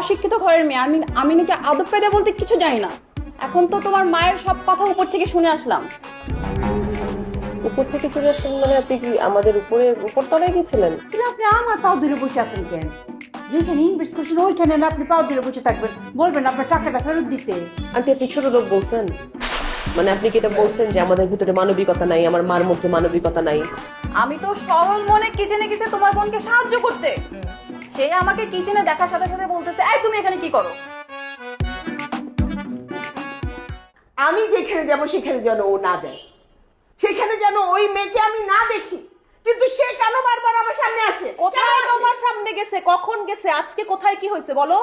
অশিক্ষিত ঘরের মেয়ে। আমি আমি নাকি আদব কায়দা বলতে কিছু জানি না। এখন তো তোমার মায়ের সব কথা উপর থেকে শুনে আসলাম। উপর থেকে ফিরে আসছেন মানে আপনি কি আমাদের উপরে উপর তলায় গেছিলেন কিন্তু আপনি আমার পাও ধরে বসে আছেন কেন? যেখানে ইনভেস্ট করছেন ওইখানে না আপনি পাও ধরে বসে থাকবেন। বলবেন আপনার টাকাটা ফেরত দিতে। আন্টি আপনি ছোট লোক বলছেন। মানে আপনি কি এটা বলছেন যে আমাদের ভিতরে মানবিকতা নাই আমার মার মধ্যে মানবিকতা নাই? আমি তো সরল মনে কিচেনে গেছে তোমার বোনকে সাহায্য করতে। সে আমাকে কিচেনে দেখার সাথে সাথে বলতেছে এই তুমি এখানে কি করো? আমি যেখানে যাব সেখানে যেন ও না যায়। সেখানে যেন ওই মেয়েকে আমি না দেখি। কিন্তু সে কেন বারবার আমার সামনে আসে? কোথায়? তোমার সামনে গেছে? কখন গেছে? আজকে কোথায় কি হয়েছে বলো?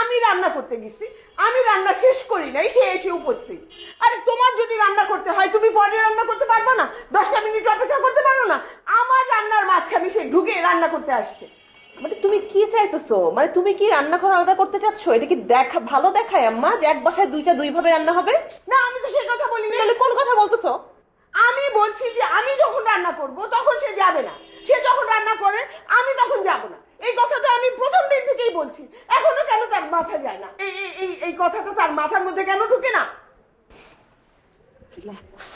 আমি রান্না করতে গেছি। আমি রান্না শেষ করি নাই সে এসে উপস্থিত। আরে তোমার যদি রান্না করতে হয় তুমি পরে রান্না করতে পারবে না? দশটা মিনিট অপেক্ষা করতে পারো না? আমার রান্নার মাঝখানে সে ঢুকে রান্না করতে আসছে। মানে তুমি কি চাইতেছো? মানে তুমি কি রান্নাঘর আলাদা করতে চাচ্ছ? এটা কি দেখা ভালো দেখায় আম্মা যে এক বাসায় দুইটা দুই ভাবে রান্না হবে? না আমি তো সেই কথা বলিনি। তাহলে কোন কথা বলতেছো? আমি বলছি যে আমি যখন রান্না করব তখন সে যাবে না। সে যখন রান্না করে আমি তখন যাব না। এই কথাটা আমি প্রথম দিন থেকেই বলছি। এখনও কেন তার মাথা যায় না? এই এই- এই এই কথাটা তার মাথার মধ্যে কেন ঢুকে না? রিল্যাক্স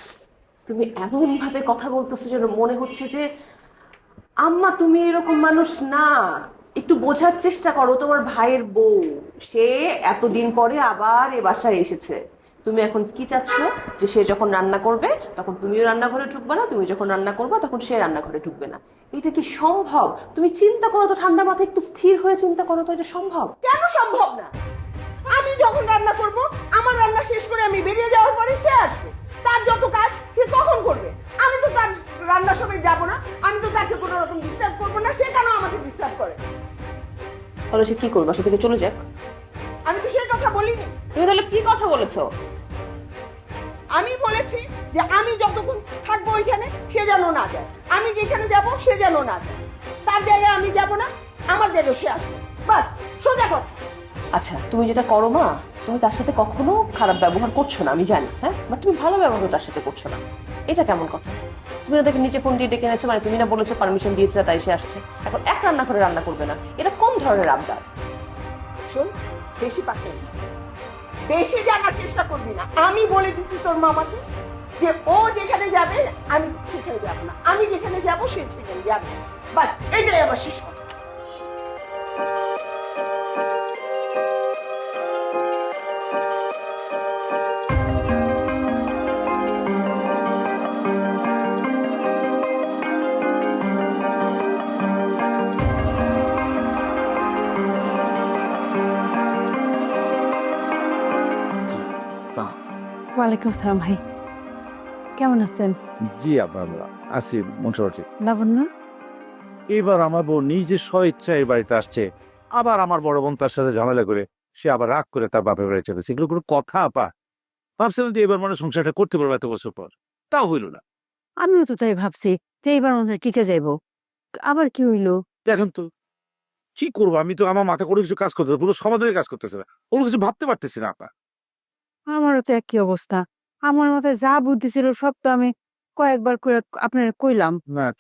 তুমি এমন ভাবে কথা বলতেছো যেন মনে হচ্ছে যে আম্মা, তুমি এরকম মানুষ না। একটু বোঝার চেষ্টা করো তোমার ভাইয়ের বউ। সে এতদিন পরে আবার এ বাসায় এসেছে। তুমি এখন কি চাচ্ছ? যে সে যখন রান্না করবে, তখন তুমিও রান্নাঘরে ঢুকবে না, তুমি যখন রান্না করবে, তখন সে রান্নাঘরে ঢুকবে না। এটা কি সম্ভব? তুমি চিন্তা করো তো, ঠান্ডা মাথায় একটু স্থির হয়ে চিন্তা করো তো, এটা সম্ভব? কেন সম্ভব না? আমি যখন রান্না করব, আমার রান্না শেষ করে আমি বেরিয়ে যাওয়ার পরে সে আসবে। তার যত কাজ সে তখন করবে। আমি তো তার রান্নার সময় যাব না আমি তো তাকে কোনো রকম ডিস্টার্ব করব না সে কেন আমাকে ডিস্টার্ব করে? তাহলে সে কি করবে? বাসা থেকে চলে যাক। আমি তো সেই কথা বলিনি। তুমি তাহলে কি কথা বলেছ? আমি বলেছি যে আমি যতক্ষণ থাকব ওইখানে সে যেন না যায়। আমি যেখানে যাব সে যেন না যায়। তার জায়গায় আমি যাব না আমার জায়গায় সে আসবে। বাস সোজা কথা। আচ্ছা তুমি যেটা করো মা, তুমি তার সাথে কখনো খারাপ ব্যবহার করছ না, আমি জানি হ্যাঁ? বাট তুমি ভালো ব্যবহার তার সাথে করছ না। এটা কেমন কথা? তুমি ওদেরকে নিচে ফোন দিয়ে ডেকে এনেছো মানে তুমি না বলেছ পারমিশন দিয়েছিলে তাই সে আসছে। এখন এক রান্না করে রান্না করবে না। এটা কোন ধরনের আবদার? শোন, বেশি পাকে বেশি জানার চেষ্টা করবি না। আমি বলে দিছি তোর মামাকে যে ও যেখানে যাবে, আমি সেখানে যাব না। আমি যেখানে যাব, সে সেখানে যাবে। বাস, এটাই আমার শেষ ওয়ালাইকুম আসসালাম ভাই। কেমন আছেন? জি আব্বা আছি মোটামুটি। লাবণ্য? এবার আমার বোন নিজে স্ব ইচ্ছা এই বাড়িতে আসছে। আবার আমার বড় বোন তার সাথে ঝামেলা করে সে আবার রাগ করে তার বাপের বাড়ি চলেছে এগুলো কোনো কথা আপা। ভাবছিলাম যে এবার মানে সংসারটা করতে পারব এত বছর পর। তাও হইল না। আমিও তো তাই ভাবছি যে এইবার মধ্যে টিকে যাইব। আবার কি হইল? দেখেন তো কি করব? আমি তো আমার মাথা করে কিছু কাজ করতেছে পুরো সমাধানের কাজ করতেছে না। কোনো কিছু ভাবতে পারতেছি না আপা। আমারও তো একই অবস্থা। আমার মাথায় যা বুদ্ধি ছিল সব তো আমি কয়েকবার করে আপনার কইলাম।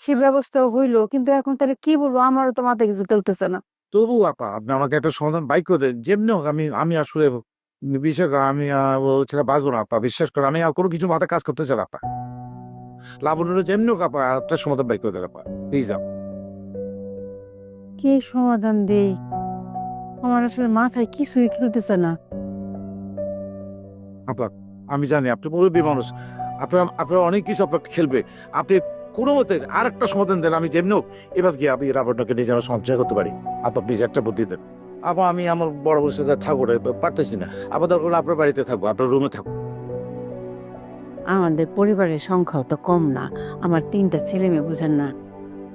সে ব্যবস্থাও হইল কিন্তু এখন তাহলে কি বলব? আমারও তো মাথায় কিছু চলতেছে না। তবু আপা আপনি আমাকে একটা সমাধান বাইক করে দেন। যেমনি হোক আমি আমি আসলে বিশ্বাস করো, আমি ছেলে বাঁচবো না আপা বিশ্বাস করো আমি আর কোনো কিছু মাথায় কাজ করতে চাই না আপা। লাবণ্য যেমনি হোক আপা একটা সমাধান বাইক করে দেন আপা প্লিজ আপা। কি সমাধান দেই? আমার আসলে মাথায় কিছুই খেলতেছে না। আপা আমি জানি আপনি মুরব্বী মানুষ। আপনার আপনার অনেক কিছু আপনার খেলবে। আপনি কোনো মতে আর একটা সমাধান দেন আমি যেমনি হোক এবার গিয়ে আমি রাবণটাকে নিজে আমার সঞ্চয় করতে পারি। আপা প্লিজ একটা বুদ্ধি দেন। আপা আমি আমার বড় বড় সাথে থাকব না পারতেছি না। আবার দরকার আপনার বাড়িতে থাকব আপনার রুমে থাকব। আমাদের পরিবারের সংখ্যাও তো কম না। আমার তিনটা ছেলে মেয়ে বুঝেন না।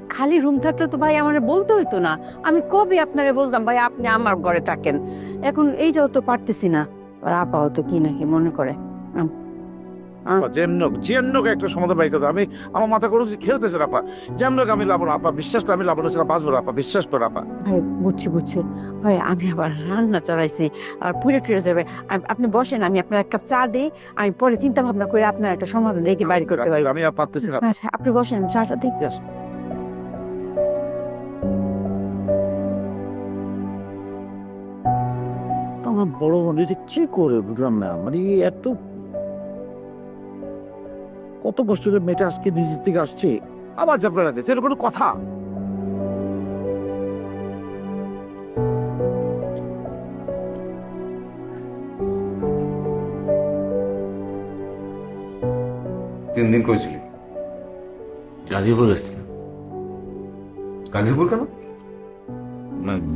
খালি রুম থাকলে তো ভাই আমার বলতে হইতো না। আমি কবে আপনারে বলতাম ভাই আপনি আমার ঘরে থাকেন। এখন এইটাও তো পারতেছি না। আর আপাও তো কি নাকি মনে করে? যেমনক যেমনক একটা সমাধান বাইক আমি আমার মাথা করে খেলতেছে আপা। যেমনক আমি লাবণ আপা বিশ্বাস করে আমি লাবণ ছিল বাঁচবো আপা বিশ্বাস করে আপা। ভাই বুঝছি বুঝছি। ভাই আমি আবার রান্না চালাইছি আর পুড়ে টুড়ে যাবে। আপনি বসেন আমি আপনার এক কাপ চা দিই আমি পরে চিন্তা ভাবনা করে আপনার একটা সমাধান রেখে বাইর করতে পারি। আমি আর পারতেছি না। আচ্ছা আপনি বসেন চাটা দিই। আমার বড় মনে যে কি করে বুঝলাম না মানে এত কত কষ্ট করে মেয়েটা আজকে নিজের থেকে আসছে। আবার রাখছে সেটা কোনো কথা। তিন দিন করেছিলি গাজীপুর গেছিলাম। গাজীপুর কেন?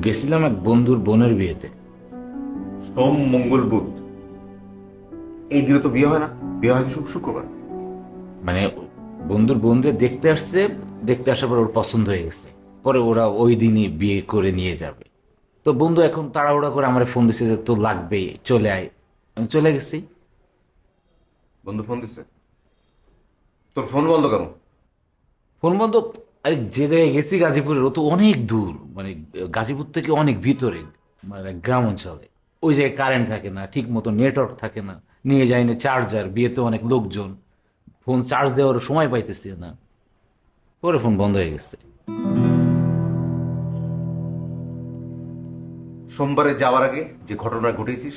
গেছিলাম এক বন্ধুর বোনের বিয়েতে। সোম মঙ্গল বুধ। এই দিনে তো বিয়ে হয় না। বিয়ে হয় শুক্রবার। মানে বন্ধুর বোনরে দেখতে আসছে দেখতে আসার পর ওর পছন্দ হয়ে গেছে। পরে ওরা ওই দিনই বিয়ে করে নিয়ে যাবে। তো বন্ধু এখন তাড়াহুড়া করে আমার ফোন দিছে যে তো লাগবে চলে আয়। আমি চলে গেছি। বন্ধু ফোন দিচ্ছে তোর ফোন বন্ধ কেন? ফোন বন্ধ? আরে যে জায়গায় গেছি গাজীপুরের ও তো অনেক দূর। মানে গাজীপুর থেকে অনেক ভিতরে মানে গ্রাম অঞ্চলে। ওই জায়গায় কারেন্ট থাকে না ঠিক মতো নেটওয়ার্ক থাকে না। নিয়ে যায় না চার্জার বিয়েতে অনেক লোকজন। ফোন চার্জ দেওয়ার সময় পাইতেছি না। পরে ফোন বন্ধ হয়ে গেছে। সোমবারে যাওয়ার আগে যে ঘটনা ঘটিয়েছিস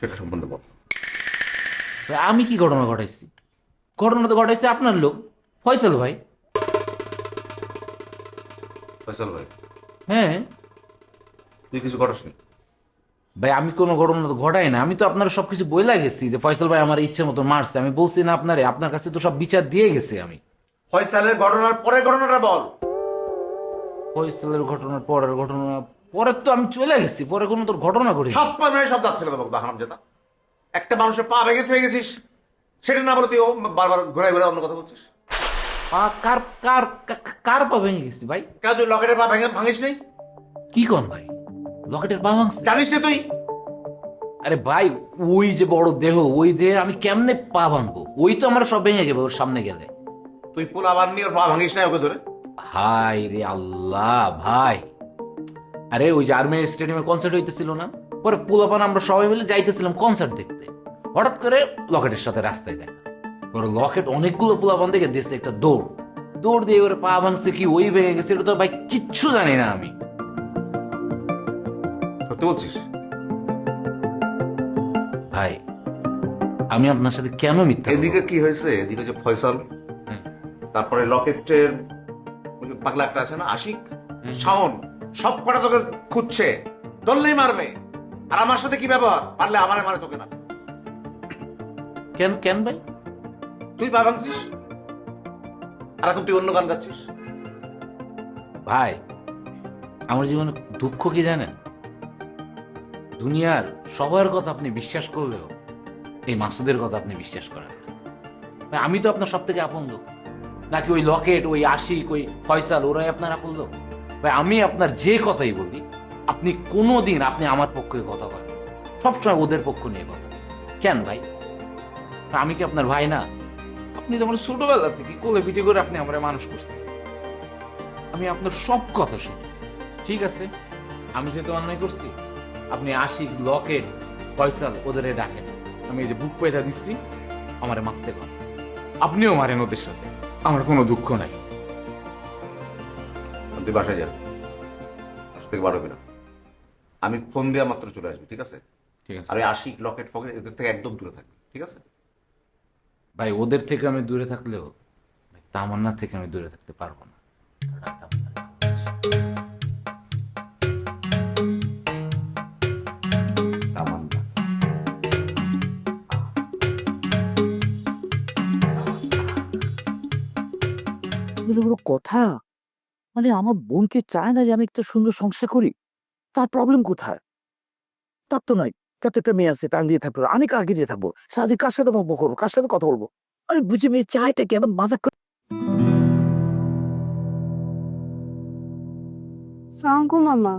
সেটা সম্বন্ধে বল। আমি কি ঘটনা ঘটাইছি? ঘটনা তো ঘটাইছে আপনার লোক। ফয়সাল ভাই। ফয়সাল ভাই। হ্যাঁ। তুই কিছু ঘটাসনি? ভাই আমি কোনো ঘটনা তো ঘটাই না আমি তো আপনার সব কিছু বইলা গেছি যে ফয়সাল ভাই আমার ইচ্ছে মতো মারছে। আমি বলছি না আপনারে আপনার কাছে তো সব বিচার দিয়ে গেছি আমি। ফয়সালের ঘটনার পরে ঘটনাটা বল। ফয়সালের ঘটনার পরের ঘটনা পরে তো আমি চলে গেছি পরে কোনো তোর ঘটনা করি সব পা নয় সব দাঁত ফেলে দেবো হারাম যেটা একটা মানুষের পা ভেঙে হয়ে গেছিস সেটা না বলে তুই বারবার ঘুরে ঘুরে অন্য কথা বলছিস। পা কার কার কার পা ভেঙে গেছি ভাই? তুই লকেটের পা ভেঙে ভাঙিস নাই কি কন ভাই? লকেটের পা ভাঙছে জানিস না তুই? আরে ভাই ওই যে বড় দেহ ওই দেহে আমি কেমনে পা ভাঙবো? ওই তো আমার সব ভেঙে যাবে ওর সামনে গেলে। তুই পোলা বার নিয়ে ওর পা ভাঙিস না ওকে ধরে? হাই রে আল্লাহ ভাই। আরে ওই যে আর্মি স্টেডিয়ামে কনসার্ট হইতেছিল না? পরে পোলাপান আমরা সবাই মিলে যাইতেছিলাম কনসার্ট দেখতে। হঠাৎ করে লকেটের সাথে রাস্তায় দেখা। পরে লকেট অনেকগুলো পোলাপান দেখে দিয়েছে একটা দৌড়। দৌড় দিয়ে ওরে পা ভাঙছে কি ওই ভেঙে গেছে এটা তো ভাই কিচ্ছু জানি না আমি। সত্যি বলছিস। ভাই আমি আপনার সাথে কেন মিথ্যা? এদিকে কি হয়েছে? এদিকে যে ফয়সাল তারপরে লকেটের পাগলা একটা আছে না আশিক শাওন সব কটা তোকে খুঁজছে ধরলেই মারবে। আর আমার সাথে কি ব্যবহার? পারলে আমারে মারে তোকে না। কেন কেন ভাই? তুই পা ভাঙছিস? আর এখন তুই অন্য গান গাচ্ছিস? ভাই আমার জীবনে দুঃখ কি জানেন? দুনিয়ার সবার কথা আপনি বিশ্বাস করলেও, এই মাসুদের কথা আপনি বিশ্বাস করেন আমি তো আপনার সব থেকে আপন লোক নাকি ওই লকেট, ওই আশিক, ওই ফয়সাল, ওরাই আপনার আপন লোক ভাই, আমি আপনার যে কথাই বলি, আপনি কোনো দিন আপনি আমার পক্ষে কথা বলেন সবসময় ওদের পক্ষ নিয়ে কথা কেন ভাই, আমি কি আপনার ভাই না? আপনি তো আমার ছোটবেলা থেকে কোলে পিঠে করে আপনি আমার মানুষ করছেন। আমি আপনার সব কথা শুনি। ঠিক আছে? আমি যেহেতু অন্যায় করছি আপনি আশিক লকেট ফয়সাল ওদের ডাকেন। আমি এই যে বুক পয়দা দিচ্ছি আমারে মারতে পারেন। আপনিও মারেন ওদের সাথে আমার কোনো দুঃখ নাই। তুই বাসায় যা বাসা থেকে বার হবি না। আমি ফোন দেওয়া মাত্র চলে আসবি ঠিক আছে? ঠিক আছে। আর ওই আশিক লকেট ফকেট এদের থেকে একদম দূরে থাকবি ঠিক আছে? ভাই ওদের থেকে আমি দূরে থাকলেও তামান্না থেকে আমি দূরে থাকতে পারব না। এগুলো কোনো কথা? মানে আমার বোনকে চায় না যে আমি একটা সুন্দর সংসার করি। তার প্রবলেম কোথায়? তার তো নাই। কত একটা মেয়ে আছে টান দিয়ে থাকব। আমি কাকে দিয়ে থাকব? সারাদিন কার সাথে বকবক করব? কার সাথে কথা বলব? আমি বুঝি মেয়ে চাইটা কি? আমার মাথা মামা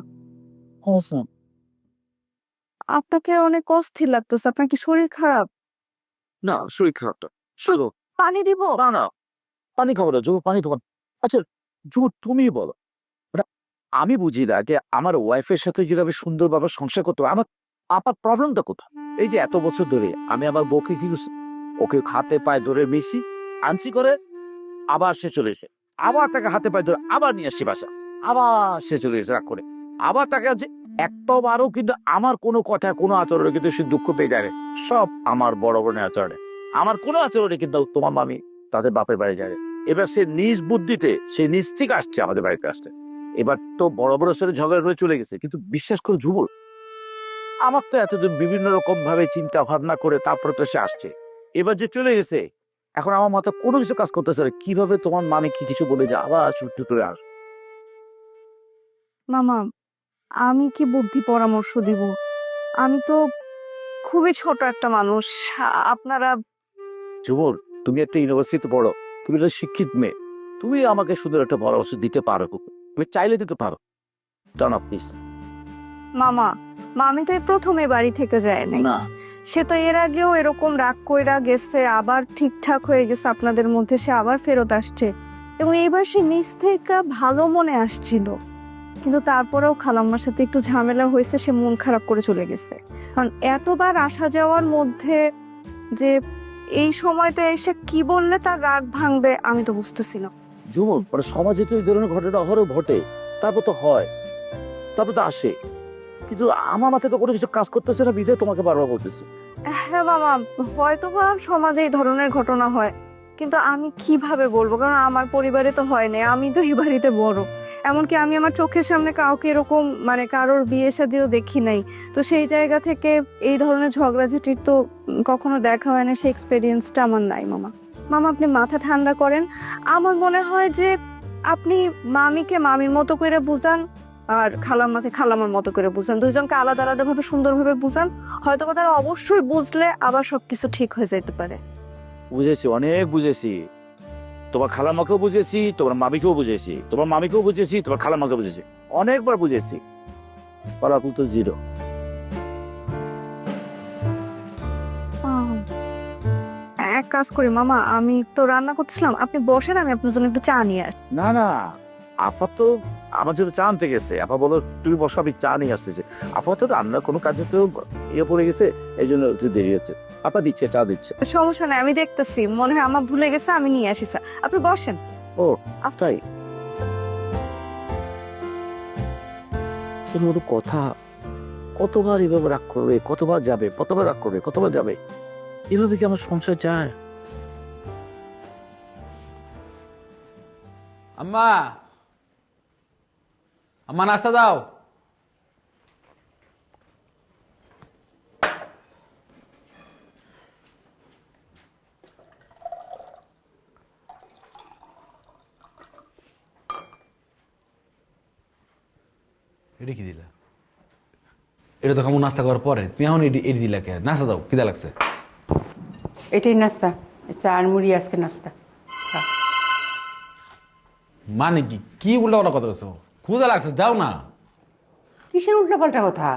আপনাকে অনেক অস্থির লাগতেছে। আপনার কি শরীর খারাপ? না শরীর খারাপটা। শুধু পানি দিব? না না। পানি খাব না জুবু পানি তোমার। আচ্ছা জুবু তুমি বলো। মানে আমি বুঝি না যে আমার ওয়াইফের সাথে যেভাবে সুন্দরভাবে সংসার করতে আমার আপার প্রবলেমটা কোথায়? এই যে এত বছর ধরে আমি আমার বউকে কি ওকে হাতে পায়ে ধরে মিশি আনছি করে আবার সে চলে এসে, আবার তাকে হাতে পায়ে ধরে আবার নিয়ে আসছি বাসা, আবার সে চলে এসে রাগ করে। আবার তাকে আছে একটাবারও কিন্তু আমার কোনো কথা, কোনো আচরণে কিন্তু সে দুঃখ পেয়ে যায় সব আমার বড় বোনের আচরণে। আমার কোনো আচরণে কিন্তু তোমার মামি তাদের বাপের বাড়ি যায়। এবার সে নিজ বুদ্ধিতে সে নিশ্চিক আসছে আমাদের বাড়িতে আসছে এবার তো বড় বড় সাথে ঝগড়া করে চলে গেছে কিন্তু বিশ্বাস করে যুবর আমার তো এতদিন বিভিন্ন রকম ভাবে চিন্তা ভাবনা করে তারপরে তো সে আসছে। এবার যে চলে গেছে এখন আমার মাথা কোনো কিছু কাজ করতেছে না। কীভাবে তোমার মামি কি কিছু বলে যে আবার ছুটি করে আস মামা আমি কি বুদ্ধি পরামর্শ দিব? আমি তো খুবই ছোট একটা মানুষ আপনারা যুবর তুমি একটা ইউনিভার্সিটিতে পড়ো তুমি একটা শিক্ষিত মেয়ে তুমি আমাকে সুন্দর একটা পরামর্শ দিতে পারো তুমি চাইলে দিতে পারো। জানা প্লিজ মামা মামি তো প্রথমে বাড়ি থেকে যায় নাই। না। সে তো এর আগেও এরকম রাগ কইরা গেছে আবার ঠিকঠাক হয়ে গেছে আপনাদের মধ্যে সে আবার ফেরত আসছে। এবং এইবার সে নিজ থেকে ভালো মনে আসছিল। কিন্তু তারপরেও খালাম্মার সাথে একটু ঝামেলা হয়েছে সে মন খারাপ করে চলে গেছে। কারণ এতবার আসা যাওয়ার মধ্যে যে এই সময়টা এসে কি বললে তার রাগ ভাঙবে আমি তো বুঝতেছি না। যুবক মানে সমাজে তো এই ধরনের ঘটনা অহরহ ঘটে। তারপর তো হয়। তারপর তো আসে। কিন্তু আমার মাথায় তো কোনো কিছু কাজ করতেছে না বিধে তোমাকে বারবার বলতেছি। হ্যাঁ বাবা হয়তো বা সমাজে এই ধরনের ঘটনা হয়। কিন্তু আমি কীভাবে বলব? কারণ আমার পরিবারে তো হয় না আমি তো এই বাড়িতে বড়। এমনকি আমি আমার চোখের সামনে কাউকে এরকম মানে কারোর বিয়ে শাদিও দেখি নাই। তো সেই জায়গা থেকে এই ধরনের ঝগড়াঝাটির তো কখনো দেখা হয় না, সেই এক্সপেরিয়েন্সটা আমার নাই, মামা। মামা, আপনি মাথা ঠান্ডা করেন। আমার মনে হয় যে আপনি মামিকে মামির মতো করে বুঝান, আর খালাম্মাকে খালামার মতো করে বুঝান। দুইজনকে আলাদা, আলাদাভাবে সুন্দরভাবে বুঝান। হয়তো তারা অবশ্যই বুঝলে আবার সবকিছু ঠিক হয়ে যেতে পারে। বুঝেছি অনেক বুঝেছি। তোমার খালামাকেও বুঝেছি তোমার মামিকেও বুঝেছি। তোমার মামিকেও বুঝেছি তোমার খালামাকেও বুঝেছি। অনেকবার বুঝেছি। ফলাফল তো জিরো এক কাজ করি মামা আমি তো রান্না করতেছিলাম আপনি বসেন আমি আপনার জন্য একটু চা নিয়ে আসি। না না আফা তো আমার জন্য চা আনতে গেছে। আপা বলো তুমি বসো আমি চা নিয়ে আসতেছি। আফা তো রান্নার কোনো কাজে তো ইয়ে পড়ে গেছে এই জন্য একটু দেরি হচ্ছে। আপা দিচ্ছে চা দিচ্ছে। সমস্যা নাই আমি দেখতেছি। মনে হয় আমার ভুলে গেছে আমি নিয়ে আসি স্যার আপনি বসেন। ও তাই? তোর মতো কথা কতবার এভাবে রাগ করবে কতবার যাবে কতবার রাগ করবে কতবার যাবে? এভাবে কি আমার সংসার যায়? আম্মা! আম্মা নাস্তা দাও এটা কি দিলা? এটা তো কেমন নাস্তা করার পরে। তুমি এখন এটি এটি দিলা কে? নাস্তা দাও কিদা লাগছে। এটাই নাস্তা। চা আর মুড়ি আজকে নাস্তা। মানে কি? কি উল্টা পাল্টা কথা বলছো ক্ষুদা লাগছে দাও না। কিসের উল্টাপাল্টা কথা?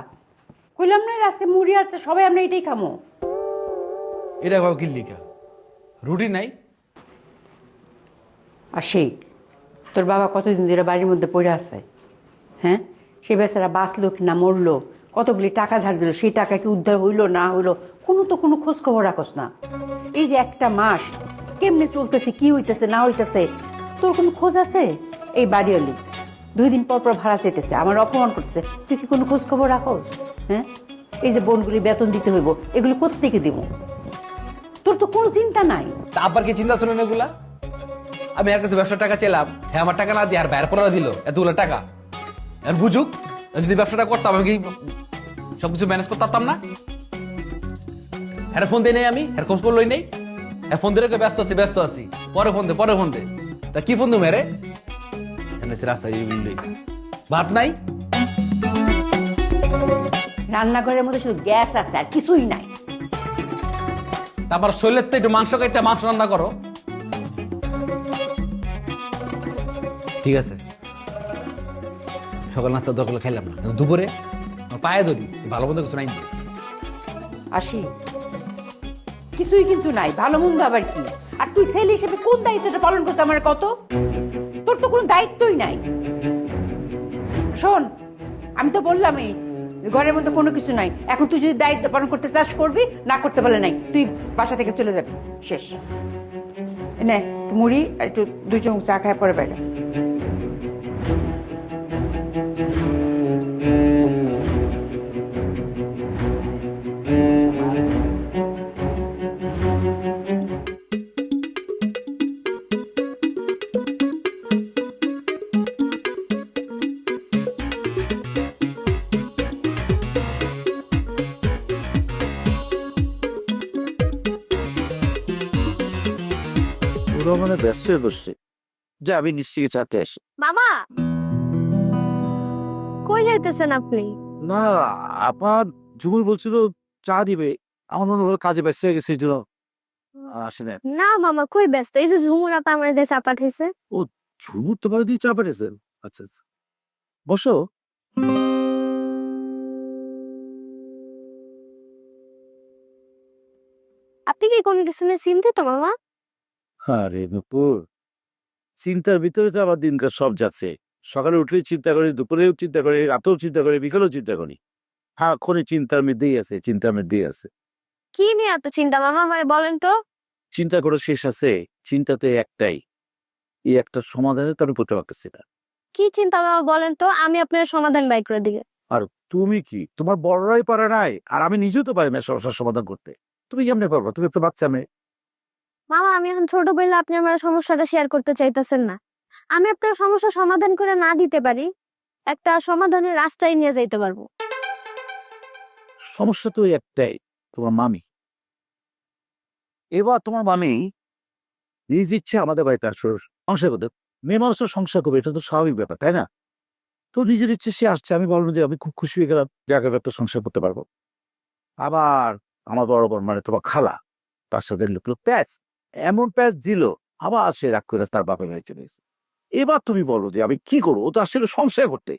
কইলাম না আজকে মুড়ি আছে সবাই আমরা এটাই খামো। এটা ভাব কি লিখা রুটি নাই? আর সেই তোর বাবা কতদিন ধরে বাড়ির মধ্যে পড়ে আছে? হ্যাঁ? সে বেচারা বাঁচলো কি না মরলো? কতগুলি টাকা ধার দিল সেই টাকা কি উদ্ধার হইল না হইল? কোনো তো কোনো খোঁজ খবর রাখোস না। এই যে একটা মাস কেমনে চলতেছে কি হইতেছে না হইতেছে তোর কোনো খোঁজ আছে? এই বাড়িওয়ালি। দুই দিন পর পর ভাড়া চেতেছে আমার অপমান করতেছে। তুই কি কোনো খোঁজ খবর রাখোস? হ্যাঁ? এই যে বোনগুলি বেতন দিতে হইব, এগুলো কোথা থেকে দিব? তোর তো কোনো চিন্তা নাই। তা কি চিন্তা ছিল না এগুলা? আমি এর কাছে ব্যবসার টাকা চেলাম হ্যাঁ আমার টাকা না দিয়ে আর বাইরে পড়া দিল, এতগুলো টাকা। আর বুঝুক যদি ব্যবসাটা করতাম, আমি কি সবকিছু ম্যানেজ করতে পারতাম না? হ্যাঁ ফোন দিয়ে নেই আমি হ্যাঁ খোঁজ করলোই নেই। হ্যাঁ ফোন দিয়ে ব্যস্ত আছি ব্যস্ত আছি। পরে ফোন দে, পরে ফোন দে। তা কি ফোন দু মেরে এনেছে রাস্তায় এই বিল্ডিং ভাত নাই? রান্নাঘরের মধ্যে শুধু গ্যাস আছে আর কিছুই নাই। তারপর শৈলের তো একটু মাংস কাটতে মাংস রান্না করো। ঠিক আছে। সকাল নাস্তা দরকার খাইলাম না। দুপুরে পায়ে ধরি ভালো মন্দ কিছু নাই। আসি। কিছুই কিন্তু নাই ভালো মন্দ আবার কি? আর তুই ছেলে হিসেবে কোন দায়িত্বটা পালন করতে আমার কত? তোর তো কোনো দায়িত্বই নাই। শোন, আমি তো বললামই, ঘরের মধ্যে কোনো কিছু নাই। এখন তুই যদি দায়িত্ব পালন করতে চাস, করবি, না করতে পারলে নাই। তুই বাসা থেকে চলে যাবি। শেষ। নে মুড়ি আর একটু চামচ চা খায় পরে বাইরে। ব্যস্ত হয়ে বসছে। যে আমি নিশ্চয়ই চাতে আসি। বাবা কই যাইতেছেন আপনি? না আপার ঝুমুর বলছিল চা দিবে। আমার মনে হলো কাজে ব্যস্ত হয়ে গেছে এই জন্য আসে না মামা কই ব্যস্ত? এই যে ঝুমুর আপা আমার চা পাঠাইছে। ঝুমুর তোমার দিয়ে চা পেরেছেন আচ্ছা আচ্ছা। বসো। আপনি কি কোনো কিছু নিয়ে চিন্তিত মামা? আরে নুপুর চিন্তার ভিতরে তো আমার দিনকার সব যাচ্ছে। সকালে উঠলেই চিন্তা করি দুপুরেও চিন্তা করি রাতেও চিন্তা করি বিকেলেও চিন্তা করি। হ্যাঁ ক্ষণে চিন্তার মধ্যেই আছে চিন্তার মধ্যেই আছে। কি নিয়ে এত চিন্তা মামা আমার বলেন তো। চিন্তা করে শেষ আছে চিন্তাতে একটাই এই একটা সমাধানে তার করতে পারতেছি না। কি চিন্তা মামা বলেন তো আমি আপনার সমাধান বাই করে দিকে আর তুমি কি? তোমার বড়রাই পারে নাই আর আমি নিজেও তো পারি না সমস্যার সমাধান করতে। তুমি কেমনে পারব? তুমি একটা বাচ্চা মেয়ে। মামা, আমি এখন ছোট বললে আপনি আমার সমস্যাটা শেয়ার করতে চাইতেছেন না। আমি আপনার সমস্যা সমাধান করে না দিতে পারি, একটা সমাধানের রাস্তায় নিয়ে যাইতে পারব। সমস্যা তো একটাই, তোমার মামি। এবার তোমার মামি নিজ ইচ্ছে আমাদের বাড়িতে আসলে সংসার করতে মেয়ে মানুষের সংসার করবে, এটা তো স্বাভাবিক ব্যাপার, তাই না? তো নিজের ইচ্ছে সে আসছে, আমি বললাম যে আমি খুব খুশি হয়ে গেলাম, যে আগে একটা সংসার করতে পারব। আবার আমার বড় বড় মানে তোমার খালা, তার সাথে লোকলো প্যাচ এমন প্যাচ দিল আবার সে রাগ করে তার বাপের বাড়ি চলে গেছে। এবার তুমি বলো যে আমি কি করব? ও তো আসলে সংশয় করতে।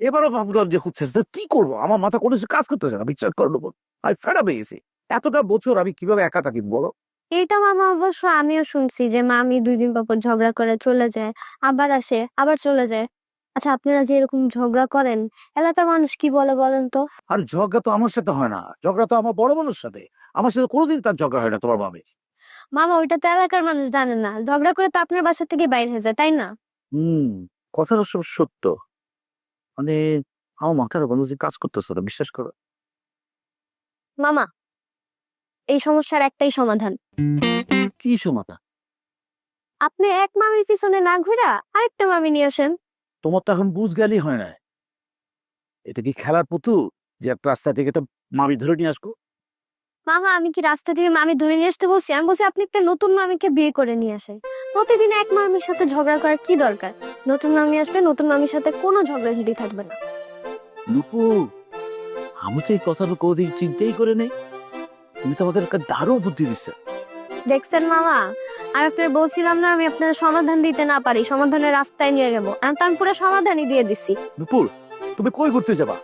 এবারও ভাবলাম যে হচ্ছে কি করব? আমার মাথা কোনো কাজ করতেছে না বিচার করে নেব। আমি ফেরা পেয়ে গেছি। এতটা বছর আমি কীভাবে একা থাকি বলো? এইটা মামা অবশ্য আমিও শুনছি যে মামি দুই দিন পর ঝগড়া করে চলে যায় আবার আসে আবার চলে যায়। আচ্ছা আপনারা যে এরকম ঝগড়া করেন এলাকার মানুষ কি বলে বলেন তো? আর ঝগড়া তো আমার সাথে হয় না। ঝগড়া তো আমার বড় বোনের সাথে। আমার সাথে কোনোদিন তার ঝগড়া হয় না তোমার বাবে মামা ওইটা তো এলাকার মানুষ জানে না। ঝগড়া করে তো আপনার বাসা থেকে বাইরে হয়ে যায় তাই না? হুম কথাটা সব সত্য। মানে আমার মাথার বন্ধু যে কাজ করতেছে না বিশ্বাস করো। মামা এই সমস্যার একটাই সমাধান। কি সমাধান? আপনি এক মামির পিছনে না ঘুরা আরেকটা মামি নিয়ে আসেন। তোমার তো এখন বুঝ জ্ঞানই হয় না এটা কি খেলার পুতুল? যে একটা রাস্তা থেকে একটা মামি ধরে নিয়ে আসব? মামা আমি কি রাস্তা দিয়ে মামি ধরে নিয়ে আসতে বলছি? আমি বলছি আপনি একটা নতুন মামিকে বিয়ে করে নিয়ে আসেন। প্রতিদিন এক মামির সাথে ঝগড়া করার কি দরকার? নতুন মামি আসবে নতুন মামির সাথে কোনো ঝগড়াঝাটি থাকবে না। নুপু আমি তো এই কথাটা কোনোদিন চিন্তাই করে নেই। তুমি তো আমাদের একটা দারুণ বুদ্ধি দিচ্ছে দেখছেন মামা আমি আপনার বলছিলাম না আমি আপনার সমাধান দিতে না পারি সমাধানের রাস্তায় নিয়ে যাব। আমি তো আমি পুরো সমাধানই দিয়ে দিছি। নুপুর তুমি কই ঘুরতে যাবা?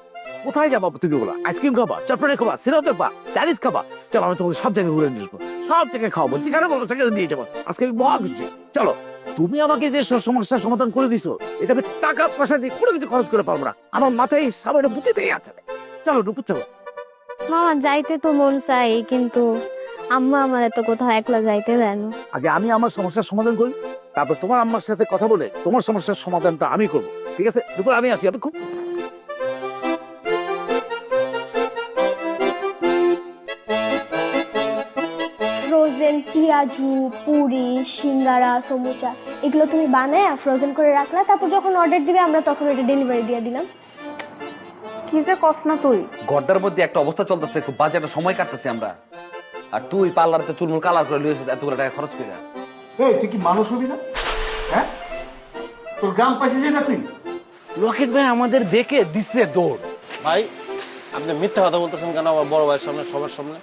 কোথায় যাবা তুমি বলো? আইসক্রিম খাবা? চটপটে খাবা? সিনেমা দেখবা? চাইনিজ খাবা? চলো আমি তোমাকে সব জায়গায় ঘুরে নিয়ে সব জায়গায় খাওয়াবো। যেখানে বলো সেখানে নিয়ে যাব। আজকে আমি মহা খুশি। চলো তুমি আমাকে যে সব সমস্যার সমাধান করে দিছো এটা আমি টাকা পয়সা দিয়ে কোনো কিছু খরচ করে পারব না। আমার মাথায় সামান্য বুদ্ধিতেই আছে চলো নুপুর চলো। মামা যাইতে তো মন চাই কিন্তু আম্মা আমার এত কোথাও একলা যাইতে দেয় না। আগে আমি আমার সমস্যার সমাধান করি তারপর তোমার আম্মার সাথে কথা বলে তোমার সমস্যার সমাধানটা আমি করব। ঠিক আছে? দুপুর আমি আসি আমি খুব পিয়াজু পুরি সিঙ্গারা সমুচা এগুলো তুমি বানায় ফ্রোজেন করে রাখলা তারপর যখন অর্ডার দিবে আমরা তখন এটা ডেলিভারি দিয়ে দিলাম। কি যে কস না তুই? গড্ডার মধ্যে একটা অবস্থা চলতেছে খুব বাজে একটা সময় কাটতেছি আমরা। আর তুই পার্লারতে চুলমুল কালার করে লিয়েছিস এতগুলো টাকা খরচ করে এই তুই কি মানুষ হবি না? হ্যাঁ? তোর গ্রাম পাইছিস না তুই? লকেট ভাই আমাদের দেখে দিছে দৌড়। ভাই আপনি মিথ্যা কথা বলতেছেন কেন আমার বড় ভাইয়ের সামনে সবার সামনে?